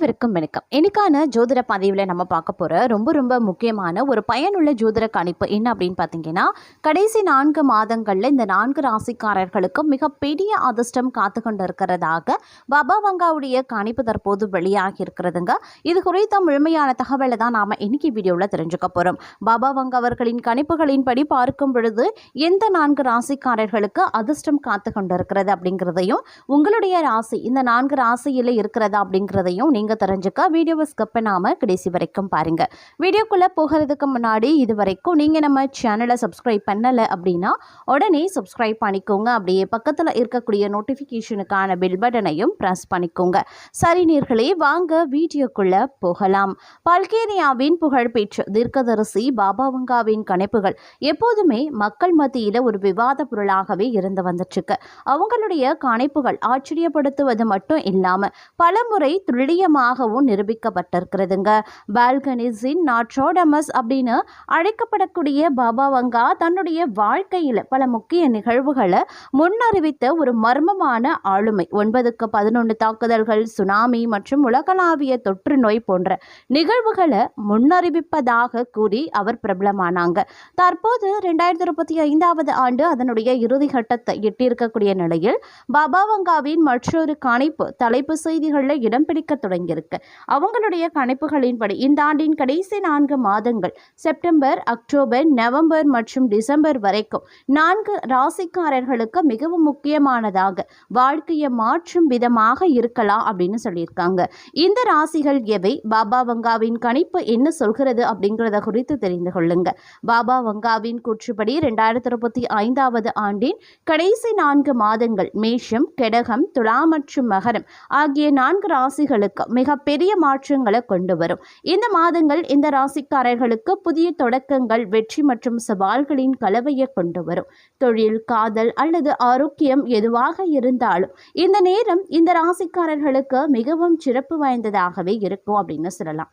அனைவருக்கும் வணக்கம். இன்னைக்கான ஜோதிட பதிவில் நம்ம பார்க்க போகிற ரொம்ப ரொம்ப முக்கியமான ஒரு பயனுள்ள ஜோதிட கணிப்பு என்ன அப்படின்னு பார்த்தீங்கன்னா கடைசி நான்கு மாதங்களில் இந்த நான்கு ராசிக்காரர்களுக்கும் மிகப்பெரிய அதிர்ஷ்டம் காத்து கொண்டு இருக்கிறதாக பாபா வங்காவுடைய கணிப்பு தற்போது வெளியாகி இருக்கிறதுங்க. இது குறித்த முழுமையான தகவலை தான் நாம் இன்னைக்கு வீடியோவில் தெரிஞ்சுக்க போகிறோம் பாபா வங்கா அவர்களின் கணிப்புகளின்படி பார்க்கும் பொழுது எந்த நான்கு ராசிக்காரர்களுக்கு அதிர்ஷ்டம் காத்து கொண்டு இருக்கிறது அப்படிங்கிறதையும் உங்களுடைய ராசி இந்த நான்கு ராசியில் இருக்கிறதா அப்படிங்கிறதையும் நீங்கள் நீங்கள் தெரிஞ்சுக்க வீடியோவை ஸ்கப் பண்ணாமல் கடைசி வரைக்கும் பாருங்கள் வீடியோக்குள்ளே போகிறதுக்கு முன்னாடி இது வரைக்கும் நீங்கள் நம்ம சேனலை சப்ஸ்கிரைப் பண்ணலை அப்படின்னா உடனே சப்ஸ்கிரைப் பண்ணிக்கோங்க. அப்படியே பக்கத்தில் இருக்கக்கூடிய நோட்டிஃபிகேஷனுக்கான பில் பட்டனையும் ப்ரெஸ் பண்ணிக்கோங்க. சரி நீர்களே வாங்க வீடியோக்குள்ளே போகலாம். பல்கேரியாவின் புகழ்பெற்ற தீர்க்கதரிசி பாபாவங்காவின் கணிப்புகள் எப்போதுமே மக்கள் மத்தியில் ஒரு விவாத பொருளாகவே இருந்து வந்துட்டுருக்கு. அவங்களுடைய கணிப்புகள் ஆச்சரியப்படுத்துவது மட்டும் இல்லாமல் பலமுறை துல்லியமாக துல்லியமாகவும் நிரூபிக்கப்பட்டிருக்கிறதுங்க. பால்கனிஸின் நாட்ரோடமஸ் அப்படின்னு அழைக்கப்படக்கூடிய பாபா வங்கா தன்னுடைய வாழ்க்கையில் பல முக்கிய நிகழ்வுகளை முன்னறிவித்த ஒரு மர்மமான ஆளுமை. ஒன்பதுக்கு பதினொன்று தாக்குதல்கள் சுனாமி மற்றும் உலகளாவிய தொற்று நோய் போன்ற நிகழ்வுகளை முன்னறிவிப்பதாக கூறி அவர் பிரபலமானாங்க. தற்போது ரெண்டாயிரத்தி இருபத்தி ஐந்தாவது ஆண்டு அதனுடைய இறுதி கட்டத்தை எட்டியிருக்கக்கூடிய நிலையில் பாபா வங்காவின் மற்றொரு கணிப்பு தலைப்பு செய்திகளில் இடம் பிடிக்க இருக்கு. அவங்களுடைய கணிப்புகளின்படி இந்த ஆண்டின் கடைசி நான்கு மாதங்கள் செப்டம்பர் அக்டோபர் நவம்பர் மற்றும் டிசம்பர் வரைக்கும் நான்கு ராசிக்காரர்களுக்கு மிகவும் முக்கியமானதாக வாழ்க்கையை மாற்றும் விதமாக இருக்கலாம் அப்படின்னு சொல்லியிருக்காங்க. இந்த ராசிகள் எவை? பாபா வங்காவின் கணிப்பு என்ன சொல்கிறது அப்படிங்கிறத குறித்து தெரிந்து கொள்ளுங்க. பாபா வங்காவின் கூற்றுப்படி ரெண்டாயிரத்தி இருபத்தி ஐந்தாவது ஆண்டின் கடைசி நான்கு மாதங்கள் மேஷம் கெடகம் துலா மற்றும் மகரம் ஆகிய நான்கு ராசிகளுக்கு மிகப்பெரிய மாற்றங்களை கொண்டு வரும். இந்த மாதங்கள் இந்த ராசிக்காரர்களுக்கு புதிய தொடக்கங்கள் வெற்றி மற்றும் சவால்களின் கலவையை கொண்டு வரும். தொழில் காதல் அல்லது ஆரோக்கியம் எதுவாக இருந்தாலும் இந்த நேரம் இந்த ராசிக்காரர்களுக்கு மிகவும் சிறப்பு வாய்ந்ததாகவே இருக்கும் அப்படின்னு சொல்லலாம்.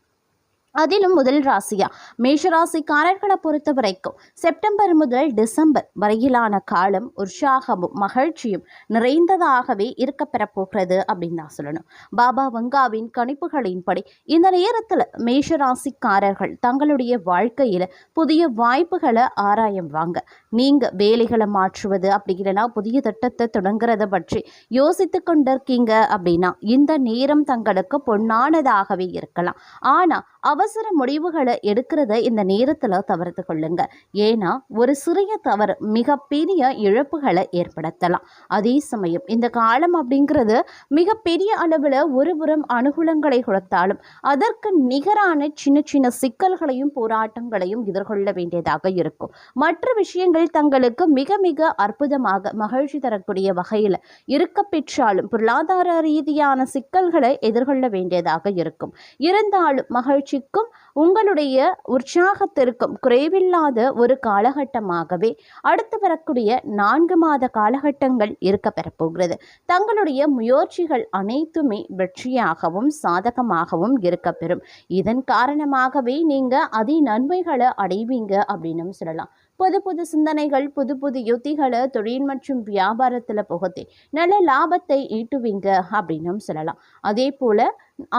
அதிலும் முதல் ராசியா. மேஷராசிக்காரர்களை பொறுத்த வரைக்கும் செப்டம்பர் முதல் டிசம்பர் வரையிலான காலம் உற்சாகமும் மகிழ்ச்சியும் நிறைந்ததாகவே இருக்கப்பெறப் போகிறது அப்படின்னு நான் சொல்லணும். பாபா வங்காவின் கணிப்புகளின்படி இந்த நேரத்தில் மேஷராசிக்காரர்கள் தங்களுடைய வாழ்க்கையில் புதிய வாய்ப்புகளை ஆராயுவாங்க. நீங்கள் வேலைகளை மாற்றுவது அப்படி இல்லைன்னா புதிய திட்டத்தை தொடங்குறத பற்றி யோசித்து கொண்டிருக்கீங்க அப்படின்னா இந்த நேரம் தங்களுக்கு பொன்னானதாகவே இருக்கலாம். ஆனால் அவசர முடிவுகளை எடுக்கிறத இந்த நேரத்தில் தவிர்த்து கொள்ளுங்க. ஏன்னா ஒரு சிறிய தவறு மிகப்பெரிய இழப்புகளை ஏற்படுத்தலாம். அதே சமயம் இந்த காலம் அப்படிங்கிறது மிகப்பெரிய அளவில் ஒருபுறம் அனுகூலங்களை கொடுத்தாலும் அதற்கு நிகரான சின்ன சின்ன சிக்கல்களையும் போராட்டங்களையும் எதிர்கொள்ள வேண்டியதாக இருக்கும். மற்ற விஷயங்கள் தங்களுக்கு மிக மிக அற்புதமாக மகிழ்ச்சி தரக்கூடிய வகையில் இருக்க பெற்றாலும் பொருளாதார ரீதியான சிக்கல்களை எதிர்கொள்ள வேண்டியதாக இருக்கும். இருந்தாலும் மகிழ்ச்சி cup உங்களுடைய உற்சாகத்திற்கும் குறைவில்லாத ஒரு காலகட்டமாகவே அடுத்து வரக்கூடிய நான்கு மாத காலகட்டங்கள் இருக்க பெறப்போகிறது. தங்களுடைய முயற்சிகள் அனைத்துமே வெற்றியாகவும் சாதகமாகவும் இருக்க பெறும். இதன் காரணமாகவே நீங்கள் அதி நன்மைகளை அடைவீங்க அப்படின்னு சொல்லலாம். புது புது சிந்தனைகள் புது புது யுத்திகளை தொழில் மற்றும் வியாபாரத்தில் புகுத்தி நல்ல லாபத்தை ஈட்டுவீங்க அப்படின்னும் சொல்லலாம். அதே போல்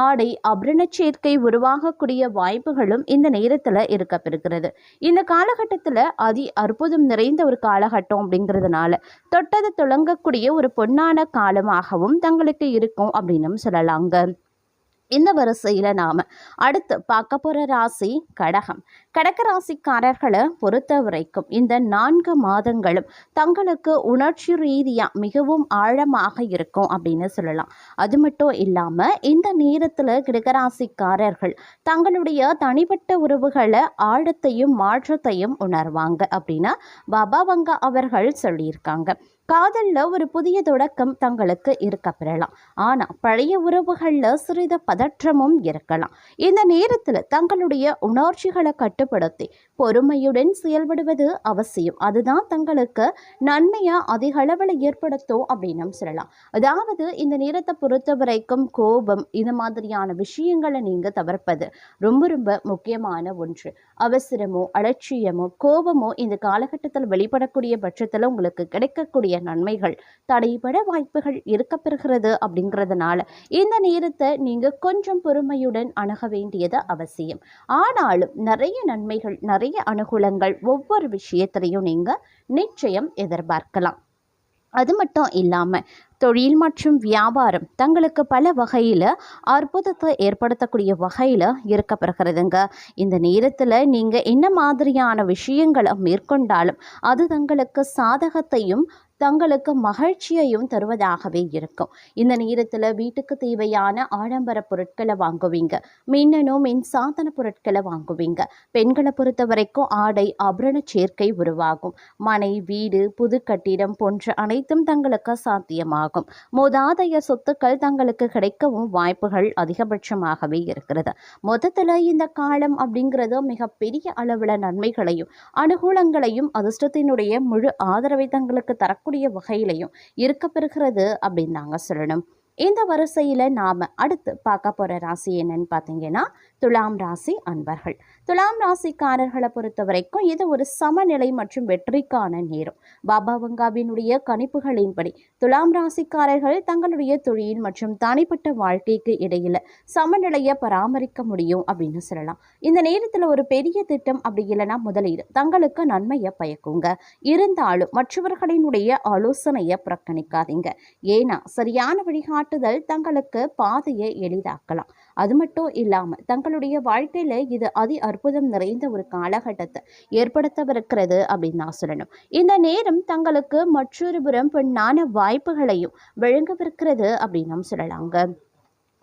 ஆடை அபரண சேர்க்கை உருவாகக்கூடிய வாய்ப்புகளும் இந்த நேரத்தில் இருக்கப்பெறுகிறது இந்த காலகட்டத்தில் அதி அற்புதம் நிறைந்த ஒரு காலகட்டம் அப்படிங்கிறதுனால தொட்டது தொடங்கக்கூடிய ஒரு பொன்னான காலமாகவும் தங்களுக்கு இருக்கும் அப்படின்னும் சொல்லலாங்க. இந்த வரிசையில் நாம் அடுத்து பார்க்க போகிற ராசி கடகம். கடக ராசிக்காரர்களை பொறுத்த வரைக்கும் இந்த நான்கு மாதங்களும் தங்களுக்கு உணர்ச்சி ரீதியாக மிகவும் ஆழமாக இருக்கும் அப்படின்னு சொல்லலாம். அது மட்டும் இல்லாமல் இந்த நேரத்தில் கிரகராசிக்காரர்கள் தங்களுடைய தனிப்பட்ட உறவுகளை ஆழத்தையும் மாற்றத்தையும் உணர்வாங்க அப்படின்னா பாபா வங்கா அவர்கள் சொல்லியிருக்காங்க. காதலில் ஒரு புதிய தொடக்கம் தங்களுக்கு இருக்க பெறலாம். ஆனால் பழைய உறவுகளில் சிறிது பதற்றமும் இருக்கலாம். இந்த நேரத்தில் தங்களுடைய உணர்ச்சிகளை கட்டுப்படுத்தி பொறுமையுடன் செயல்படுவது அவசியம். அதுதான் தங்களுக்கு நன்மையாக அதிக அளவில் ஏற்படுத்தும் அப்படின்னு சொல்லலாம். அதாவது இந்த நேரத்தை பொறுத்த வரைக்கும் கோபம் இது மாதிரியான விஷயங்களை நீங்கள் தவிர்ப்பது ரொம்ப ரொம்ப முக்கியமான ஒன்று. அவசரமோ அலட்சியமோ கோபமோ இந்த காலகட்டத்தில் வெளிப்படக்கூடிய பட்சத்தில் உங்களுக்கு கிடைக்கக்கூடிய நன்மைகள் தடைபட வாய்ப்புகள் இருக்கப்பெறுகிறது அப்படிங்கிறதுனால இந்த நேரத்தை நீங்கள் கொஞ்சம் பொறுமையுடன் அணுக வேண்டியது அவசியம். ஆனாலும் நிறைய நன்மைகள் நிறைய அனுகூலங்கள் ஒவ்வொரு விஷயத்திலையும் நீங்கள் நிச்சயம் எதிர்பார்க்கலாம். அது மட்டும் இல்லாமல் தொழில் மற்றும் வியாபாரம் தங்களுக்கு பல வகையில் அற்புதத்தை ஏற்படுத்தக்கூடிய வகையில் இருக்கப்படுகிறதுங்க இந்த நேரத்தில் நீங்கள் என்ன மாதிரியான விஷயங்களை மேற்கொண்டாலும் அது தங்களுக்கு சாதகத்தையும் தங்களுக்கு மகிழ்ச்சியையும் தருவதாகவே இருக்கும். இந்த நேரத்தில் வீட்டுக்கு தேவையான ஆடம்பர பொருட்களை வாங்குவீங்க. மின்னணு மின் சாதன பொருட்களை வாங்குவீங்க. பெண்களை பொறுத்த வரைக்கும் ஆடை ஆபரண சேர்க்கை உருவாகும். மனை வீடு புது கட்டிடம் போன்ற அனைத்தும் தங்களுக்கு சாத்தியமாகும். மூதாதைய சொத்துக்கள் தங்களுக்கு கிடைக்கவும் வாய்ப்புகள் அதிகபட்சமாகவே இருக்கிறது. மொத்தத்தில் இந்த காலம் அப்படிங்கிறது மிகப்பெரிய அளவில் நன்மைகளையும் அனுகூலங்களையும் அதிர்ஷ்டத்தினுடைய முழு ஆதரவை தங்களுக்கு வரக்கூடிய வகையிலையும் இருக்கப்பெறுகிறது அப்படின்னு நாங்கள் சொல்லணும். இந்த வரிசையில் நாம் அடுத்து பார்க்க போகிற ராசி என்னன்னு பார்த்தீங்கன்னா துலாம் ராசி அன்பர்கள். துலாம் ராசிக்காரர்களை பொறுத்த வரைக்கும் இது ஒரு சமநிலை மற்றும் வெற்றிக்கான நேரம். பாபா வங்காவினுடைய கணிப்புகளின்படி துலாம் ராசிக்காரர்கள் தங்களுடைய தொழில் மற்றும் தனிப்பட்ட வாழ்க்கைக்கு இடையில சமநிலையை பராமரிக்க முடியும் அப்படின்னு சொல்லலாம். இந்த நேரத்தில் ஒரு பெரிய திட்டம் அப்படி இல்லைன்னா முதலீடு. தங்களுக்கு நன்மையை பயக்குங்க. இருந்தாலும் மற்றவர்களினுடைய ஆலோசனையை புறக்கணிக்காதீங்க. ஏன்னா சரியான வழிகாட்டுதல் தங்களுக்கு பாதையை எளிதாக்கலாம். அது மட்டும் இல்லாமல் தங்களுடைய வாழ்க்கையில் இது அதி அற்புதம் நிறைந்த ஒரு காலகட்டத்தை ஏற்படுத்தவிருக்கிறது அப்படின்னு நான் சொல்லணும். இந்த நேரம் தங்களுக்கு மற்றொரு புறம் பெண்ணான வாய்ப்புகளையும் வழங்கவிருக்கிறது அப்படின்னு நாம் சொல்லலாங்க.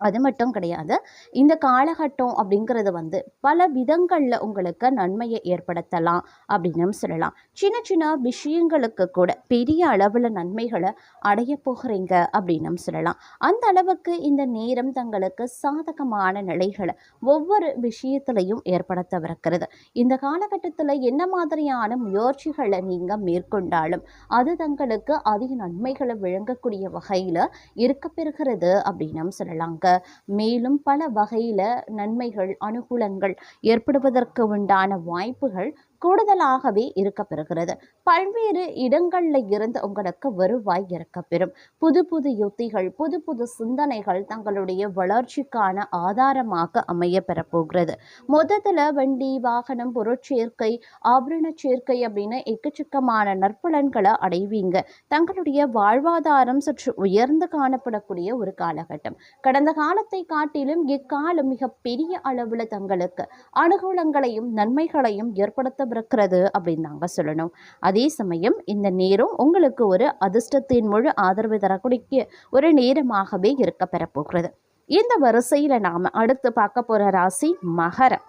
அது மட்டும் கிடையாது. இந்த காலகட்டம் அப்படிங்கிறது வந்து பல விதங்களில் உங்களுக்கு நன்மையை ஏற்படுத்தலாம் அப்படின்னு சொல்லலாம். சின்ன சின்ன விஷயங்களுக்கு கூட பெரிய அளவில் நன்மைகளை அடைய போகிறீங்க அப்படின்னு சொல்லலாம். அந்த அளவுக்கு இந்த நேரம் தங்களுக்கு சாதகமான நிலைகளை ஒவ்வொரு விஷயத்திலையும் ஏற்படுத்தவிருக்கிறது. இந்த காலகட்டத்தில் என்ன மாதிரியான முயற்சிகளை நீங்கள் மேற்கொண்டாலும் அது தங்களுக்கு அதிக நன்மைகளை விளங்கக்கூடிய வகையில் இருக்கப்பெறுகிறது அப்படின்னு சொல்லலாங்க. மேலும் பல வகையில் நன்மைகள் அனுகூலங்கள் ஏற்படுவதற்கு உண்டான வாய்ப்புகள் கூடுதலாகவே இருக்க பெறுகிறது பல்வேறு இடங்களில் இருந்து உங்களுக்கு வருவாய் இருக்கப்பெறும் புது புது யுத்திகள் புது புது சிந்தனைகள் தங்களுடைய வளர்ச்சிக்கான ஆதாரமாக அமைய பெறப்போகிறது மொத்தத்தில் வண்டி வாகனம் பொருட்சேர்க்கை ஆபரண சேர்க்கை அப்படின்னு எக்கச்சக்கமான நற்பலன்களை அடைவீங்க. தங்களுடைய வாழ்வாதாரம் சற்று உயர்ந்து காணப்படக்கூடிய ஒரு காலகட்டம். கடந்த காலத்தை காட்டிலும் இக்காலம் மிக பெரிய அளவில் தங்களுக்கு அனுகூலங்களையும் நன்மைகளையும் ஏற்படுத்த இருக்கிறது அப்படின்னு தாங்க சொல்லணும். அதே சமயம் இந்த நேரம் உங்களுக்கு ஒரு அதிர்ஷ்டத்தின் முழு ஆதரவு தரக்கூடிய ஒரு நேரமாகவே இருக்க பெறப்போகிறது இந்த வரிசையில் நாம் அடுத்து பார்க்க போகிற ராசி மகரம்.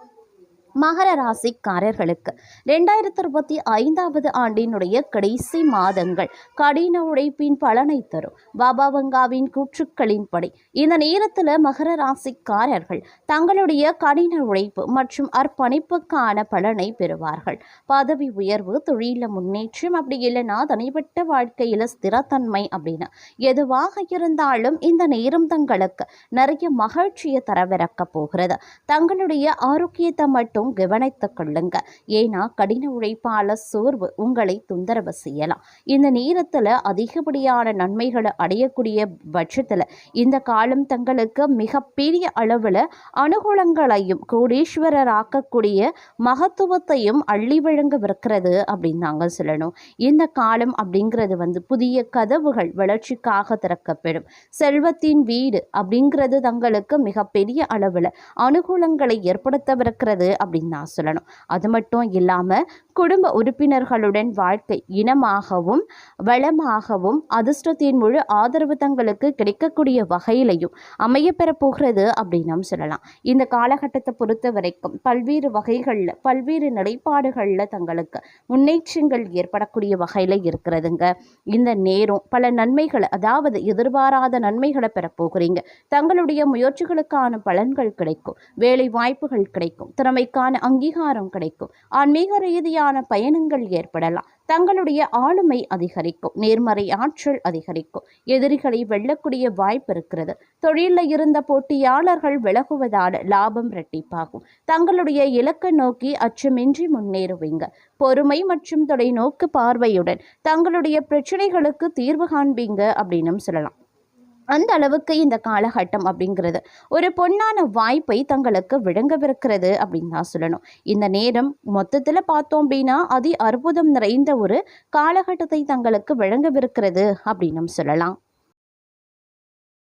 மகர ராசிக்காரர்களுக்கு. ரெண்டாயிரத்தி இருபத்தி ஐந்தாவது ஆண்டினுடைய கடைசி மாதங்கள் கடின உழைப்பின் பலனை தரும். பாபா வங்காவின் கூற்றுக்களின்படி இந்த நேரத்தில் மகர ராசிக்காரர்கள் தங்களுடைய கடின உழைப்பு மற்றும் அர்ப்பணிப்புக்கான பலனை பெறுவார்கள். பதவி உயர்வு தொழில முன்னேற்றம் அப்படி இல்லைன்னா தனிப்பட்ட வாழ்க்கையில் ஸ்திரத்தன்மை அப்படின்னு எதுவாக இருந்தாலும் இந்த நேரம் தங்களுக்கு நிறைய மகிழ்ச்சியை தரவிறக்க போகிறது. தங்களுடைய ஆரோக்கியத்தை மட்டும் கவனித்துக் கொள்ளுங்க. ஏன்னா கடின உழைப்பால சோர்வு உங்களை தொந்தரவு செய்யலாம். இந்த நேரத்தில் அதிகப்படியான நன்மைகளை அடையக்கூடிய பட்சத்தில் இந்த காலம் தங்களுக்கு மிகப்பெரிய அளவில் அனுகூலங்களையும் கோடீஸ்வரர் ஆக்கக்கூடிய மகத்துவத்தையும் அள்ளி வழங்கவிருக்கிறது அப்படின்னு நாங்கள் சொல்லணும். இந்த காலம் அப்படிங்கிறது வந்து புதிய கதவுகள் வளர்ச்சிக்காக திறக்கப்படும். செல்வத்தின் வீடு அப்படிங்கிறது தங்களுக்கு மிகப்பெரிய அளவில் அனுகூலங்களை ஏற்படுத்தவிருக்கிறது அப்படின்னு நான் சொல்லணும். அது மட்டும் இல்லாமல் குடும்ப உறுப்பினர்களுடன் வாழ்க்கை இனமாகவும் வளமாகவும் அதிர்ஷ்டத்தின் முழு ஆதரவு தங்களுக்கு கிடைக்கக்கூடிய வகையிலையும் அமையப்பெறப் போகிறது அப்படின்னு சொல்லலாம். இந்த காலகட்டத்தை பொறுத்த வரைக்கும் பல்வேறு வகைகளில் பல்வேறு நிலைப்பாடுகளில் தங்களுக்கு முன்னேற்றங்கள் ஏற்படக்கூடிய வகையில் இருக்கிறதுங்க. இந்த நேரம் பல நன்மைகளை அதாவது எதிர்பாராத நன்மைகளை பெறப்போகிறீங்க. தங்களுடைய முயற்சிகளுக்கான பலன்கள் கிடைக்கும். வேலை வாய்ப்புகள் கிடைக்கும். திறமைக்கு அதற்கான அங்கீகாரம் கிடைக்கும். ஆன்மீக ரீதியான பயணங்கள் ஏற்படலாம். தங்களுடைய ஆளுமை அதிகரிக்கும். நேர்மறை ஆற்றல் அதிகரிக்கும். எதிரிகளை வெல்லக்கூடிய வாய்ப்பு இருக்கிறது. தொழிலில் இருந்த போட்டியாளர்கள் விலகுவதால் லாபம் இரட்டிப்பாகும். தங்களுடைய இலக்கை நோக்கி அச்சமின்றி முன்னேறுவீங்க. பொறுமை மற்றும் தொலைநோக்கு பார்வையுடன் தங்களுடைய பிரச்சனைகளுக்கு தீர்வு காண்பீங்க அப்படின்னும் சொல்லலாம். அந்த அளவுக்கு இந்த காலகட்டம் அப்படிங்கிறது ஒரு பொன்னான வாய்ப்பை தங்களுக்கு விளங்கவிருக்கிறது அப்படின்னு தான் சொல்லணும். இந்த நேரம் மொத்தத்தில் பார்த்தோம் அப்படின்னா அதி அற்புதம் நிறைந்த ஒரு காலகட்டத்தை தங்களுக்கு விளங்கவிருக்கிறது அப்படின்னும் சொல்லலாம்.